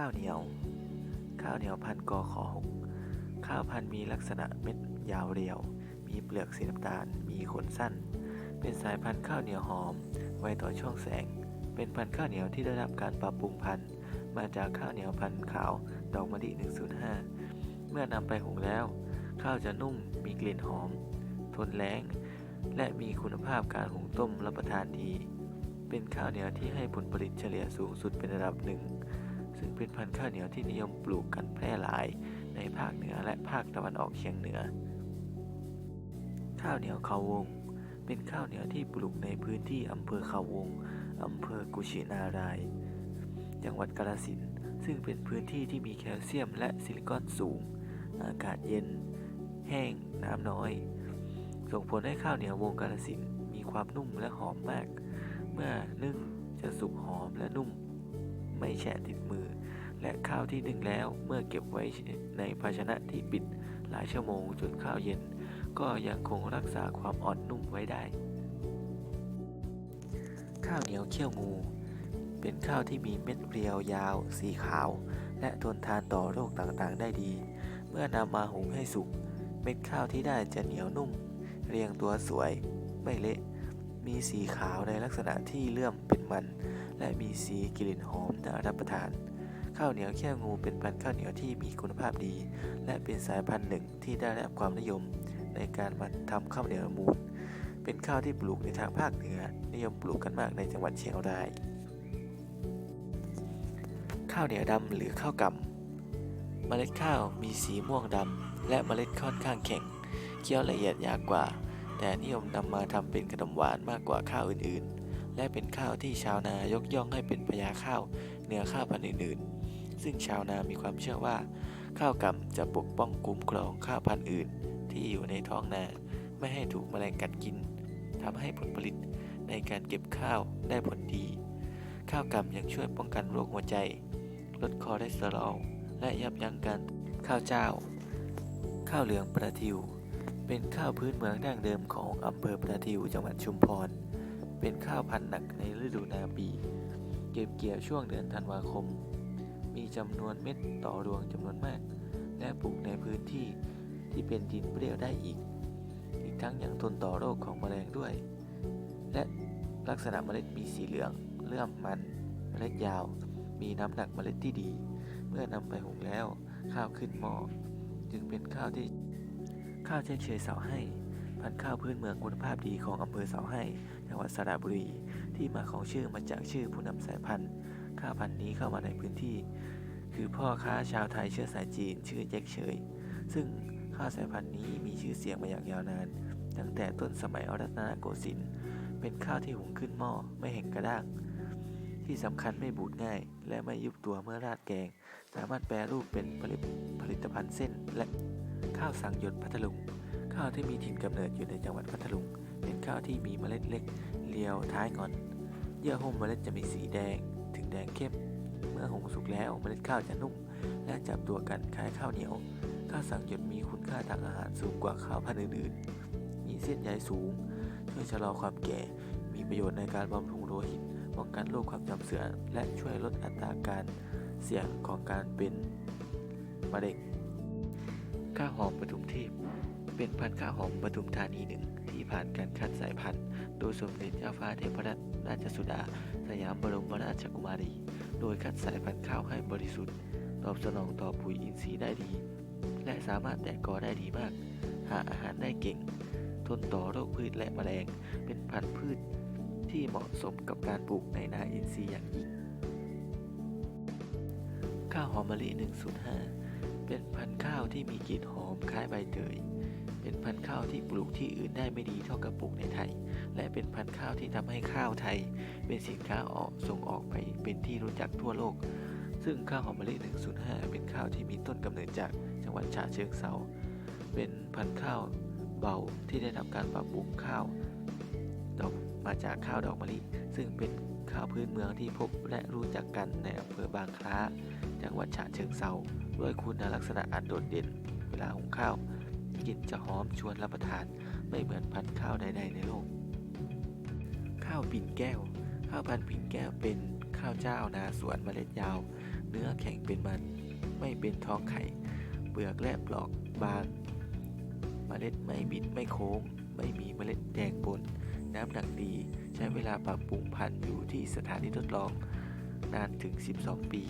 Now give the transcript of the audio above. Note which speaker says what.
Speaker 1: ข้าวเหนียว ข้าวเหนียวพันกอขอหกข้าวพันธุ์มีลักษณะเม็ดยาวเรียว มีเปลือกสีน้ำตาล มีขนสั้น เป็นสายพันธุ์ข้าวเหนียวหอม ไวต่อช่วงแสง เป็นพันธุ์ข้าวเหนียวที่ได้รับการปรับปรุงพันธุ์ มาจากข้าวเหนียวพันธุ์ขาวดอกมะลิ105 เมื่อนำไปหุงแล้ว ข้าวจะนุ่ม มีกลิ่นหอม ทนแล้งและมีคุณภาพการหุงต้มรับประทานดี เป็นข้าวเหนียวที่ให้ผลผลิตเฉลี่ยสูงสุดเป็นระดับหนึ่ง ซึ่งเป็นพันธุ์ข้าวเหนียวที่นิยมปลูกกันแพร่หลายในภาคเหนือและภาคตะวันออกเฉียงเหนือ ข้าวเหนียวเขาวง เป็นข้าวเหนียวที่ปลูกในพื้นที่อำเภอเขาวงอำเภอกุชินาราย จังหวัดกาฬสินธุ์ซึ่งเป็นพื้นที่ที่มีแคลเซียมและซิลิคอนสูง อากาศเย็น แห้ง น้ำน้อย ส่งผลให้ข้าวเหนียววงกาฬสินธุ์มีความนุ่มและหอมมาก เมื่อนึ่งจะสุกหอมและนุ่ม ไม่แฉะติดมือ และข้าวที่นึ่งแล้วเมื่อเก็บไว้ในภาชนะที่ปิดหลายชั่วโมงจนข้าวเย็น ก็ยังคงรักษาความอ่อนนุ่มไว้ได้ ข้าวเหนียวเขี้ยวงู เป็นข้าวที่มีเม็ดเรียวยาว สีขาว และทนทานต่อโรคต่างๆ ได้ดี เมื่อนำมาหุงให้สุก เม็ดข้าวที่ได้จะเหนียวนุ่ม เรียงตัวสวย ไม่เละมีสีขาวในลักษณะที่เลื่อมเป็นมัน และมีสีกลิ่นหอมน่ารับประทาน ข้าวเหนียวแค่งูเป็นพันธุ์ข้าวเหนียวที่มีคุณภาพดี และเป็นสายพันธุ์หนึ่งที่ได้รับความนิยมในการมาทำข้าวเหนียวมูล เป็นข้าวที่ปลูกในทางภาคเหนือ นิยมปลูกกันมากในจังหวัดเชียงราย ข้าวเหนียวดำหรือข้าวกำเมล็ดข้าวมีสีม่วงดำ และเมล็ดค่อนข้างแข็ง เคี้ยวละเอียดยากกว่า แต่นิยมนำมาทำเป็นขนมหวานมากกว่าข้าวอื่นๆ และเป็นข้าวที่ชาวนายกย่องให้เป็นพญาข้าวเหนือข้าวพันธุ์อื่นๆ ซึ่งชาวนามีความเชื่อว่า ข้าวกำจะปกป้องคุ้มครองข้าวพันธุ์อื่น ที่อยู่ในท้องนาไม่ให้ถูกแมลงกัดกินทำให้ผลผลิตในการเก็บข้าวได้ผลดี ข้าวกำยังช่วยป้องกันโรคหัวใจ ลดคอเลสเตอรอลและยับยั้งการข้าวเจ้า ข้าวเหลืองประทิว เป็นข้าวพื้นเมืองดั้งเดิมของอำเภอประทิวจังหวัดชุมพร เป็นข้าวพันธุ์หนักในฤดูนาปี เก็บเกี่ยวช่วงเดือนธันวาคม มีจำนวนเม็ดต่อรวงจำนวนมาก และปลูกในพื้นที่ที่เป็นดินเปรี้ยวได้อีก อีกทั้งยังทนต่อโรคของแมลงด้วย และลักษณะเมล็ดมีสีเหลืองเลื่อมมันเมล็ดยาว มีน้ำหนักเมล็ดที่ดี เมื่อนำไปหุงแล้ว ข้าวขึ้นหม้อจึงเป็นข้าวที่ข้าวเช่นเชยเสาให้พันธุ์ข้าวพื้นเมืองคุณภาพดีของอำเภอเสาให้ จังหวัดสระบุรี ที่มาของชื่อมาจากชื่อผู้นำสายพันธุ์ ข้าวพันธุ์นี้เข้ามาในพื้นที่ คือพ่อค้าชาวไทยเชื้อสายจีนชื่อแจ็คเฉย ซึ่งข้าวสายพันธุ์นี้มีชื่อเสียงมาอย่างยาวนาน ตั้งแต่ต้นสมัยอรัตนโกสินทร์เป็นข้าวที่หุงขึ้นหม้อไม่แห้งกระด้าง ที่สำคัญไม่บูดง่าย และไม่ยุบตัวเมื่อราดแกง สามารถแปรรูปเป็นผลิตผลิตภัณฑ์เส้น และข้าวสังหยดพัทลุง ข้าวที่มีถิ่นกำเนิดอยู่ในจังหวัดพัทลุง เป็นข้าวที่มีเมล็ดเล็กเรียวท้ายงอนเยื่อหุ้มเมล็ดจะมีสีแดง แดงเข้ม เมื่อหุงสุกแล้วเมล็ดข้าวจะนุ่ม และจับตัวกันคล้ายข้าวเหนียว ข้าวสังหยดมีคุณค่าทางอาหารสูงกว่าข้าวพันธุ์อื่นๆ มีเส้นใยสูง ช่วยชะลอความแก่ มีประโยชน์ในการบำรุงโลหิต ป้องกันโรคความจำเสื่อม และช่วยลดอัตราการเสี่ยงของการเป็นมะเร็งข้าวหอมปทุมเทพ เป็นพันธุ์ข้าวหอมปทุมธานีหนึ่งที่ผ่านการคัดสายพันธุ์ โดยสมเด็จเจ้าฟ้าเทพรัตนราชสุดา สยามบรมราชกุมารี โดยคัดสายพันธุ์ข้าวให้บริสุทธิ์ ตอบสนองต่อปุ๋ยอินทรีย์ได้ดี และสามารถแตกกอได้ดีมาก หาอาหารได้เก่ง ทนต่อโรคพืชและแมลง เป็นพันธุ์พืชที่เหมาะสมกับการปลูกในนาอินทรีย์อย่างยิ่ง ข้าวหอมมะลิ 105 เป็นพันธุ์ข้าวที่มีกลิ่นหอมคล้ายใบเตย เป็นพันธุ์ข้าวที่ปลูกที่อื่นได้ไม่ดีเท่ากับปลูกในไทย และเป็นพันธุ์ข้าวที่ทำให้ข้าวไทย เป็นสินค้าออกส่งออกไปเป็นที่รู้จักทั่วโลก ซึ่งข้าวหอมมะลิ 105 เป็นข้าวที่มีต้นกำเนิดจากจังหวัดฉะเชิงเทราเป็นพันธุ์ข้าวเบาที่ได้รับการปรับปรุงข้าวดอกมาจากข้าวดอกมะลิ ซึ่งเป็นข้าวพื้นเมืองที่พบและรู้จักกันในอำเภอบางคล้า จังหวัดฉะเชิงเทราด้วยคุณลักษณะอันโดดเด่น เวลาหุงข้าว กลิ่นจะหอมชวนรับประทานไม่เหมือนพันธุ์ข้าวใดๆในโลก ข้าวปิ่นแก้ว ข้าวพันธุ์ปิ่นแก้วเป็นข้าวเจ้านาสวนเมล็ดยาว เนื้อแข็งเป็นมันไม่เป็นท้องไข่เปลือกและปลอกบางเมล็ดไม่บิดไม่โค้ง ไม่มีเมล็ดแดงปนน้ำหนักดีใช้เวลาปรับปรุงพันธุ์อยู่ที่สถานีทดลอง นานถึง 12 ปี